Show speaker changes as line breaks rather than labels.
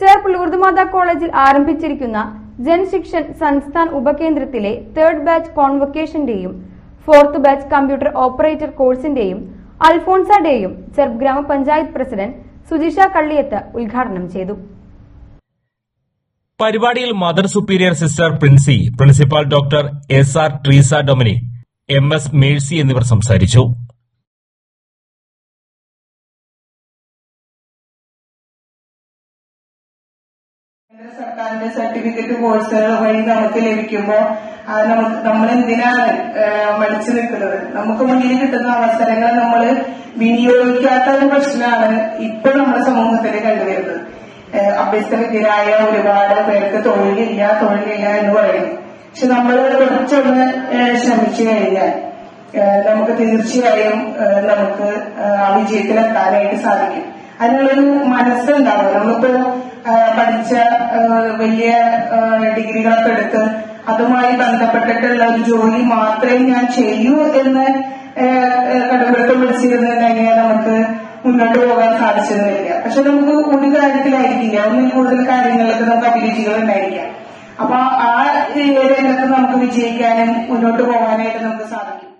ചേർപ്പ് ലൂർദ്മാത കോളേജിൽ ആരംഭിച്ചിരിക്കുന്ന ജൻശിക്ഷൻ സംസ്ഥാൻ ഉപകേന്ദ്രത്തിലെ തേർഡ് ബാച്ച് കോൺവൊക്കേഷന്റെയും ഫോർത്ത് ബാച്ച് കമ്പ്യൂട്ടർ ഓപ്പറേറ്റർ കോഴ്സിന്റെയും അൽഫോൺസ ഡേയും ചെർപ്പ് ഗ്രാമപഞ്ചായത്ത് പ്രസിഡന്റ് സുജിഷ കള്ളിയത്ത് ഉദ്ഘാടനം ചെയ്തു.
പരിപാടിയിൽ mother superior sister Princy principal doctor S R Treesa Dominic M S Mercy എന്നിവർ സംസാരിച്ചു.
സർക്കാരിന്റെ സർട്ടിഫിക്കറ്റ് കോഴ്സുകൾ വഴി നമുക്ക് ലഭിക്കുമ്പോൾ നമുക്ക് നമ്മൾ എന്തിനാണ് മടിച്ചു നിൽക്കുന്നത്? നമുക്ക് മുന്നിൽ കിട്ടുന്ന അവസരങ്ങൾ നമ്മൾ വിനിയോഗിക്കാത്ത ഒരു പ്രശ്നമാണ് ഇപ്പൊ നമ്മുടെ സമൂഹത്തിൽ കണ്ടുവരുന്നത്. അഭ്യസ്തവിദ്യരായ ഒരുപാട് പേർക്ക് തൊഴിലില്ല തൊഴിലില്ല എന്ന് പറയും. പക്ഷെ നമ്മൾ കുറച്ചൊന്ന് ശ്രമിച്ചു കഴിഞ്ഞാൽ നമുക്ക് തീർച്ചയായും നമുക്ക് ആ വിജയത്തിലെത്താനായിട്ട് സാധിക്കും. അതിനുള്ളൊരു മനസ്സുണ്ടാവും ഏഹ്, പഠിച്ച വലിയ ഡിഗ്രികളൊക്കെ എടുത്ത് അതുമായി ബന്ധപ്പെട്ടിട്ടുള്ള ഒരു ജോലി മാത്രമേ ഞാൻ ചെയ്യൂ എന്ന് കടുപിടുത്തം പിടിച്ചിരുന്നുണ്ടെങ്കിൽ നമുക്ക് മുന്നോട്ട് പോകാൻ സാധിച്ചതെന്നില്ല പക്ഷെ നമുക്ക് ഒരു കാര്യത്തിലായിരിക്കില്ല. ഒന്നിൽ കൂടുതൽ കാര്യങ്ങളിലൊക്കെ നമുക്ക് അഭിരുചികൾ ഉണ്ടായിരിക്കാം അപ്പൊ ആ രംഗത്ത് നമുക്ക് വിജയിക്കാനും മുന്നോട്ട് പോകാനായിട്ട് നമുക്ക് സാധിക്കും.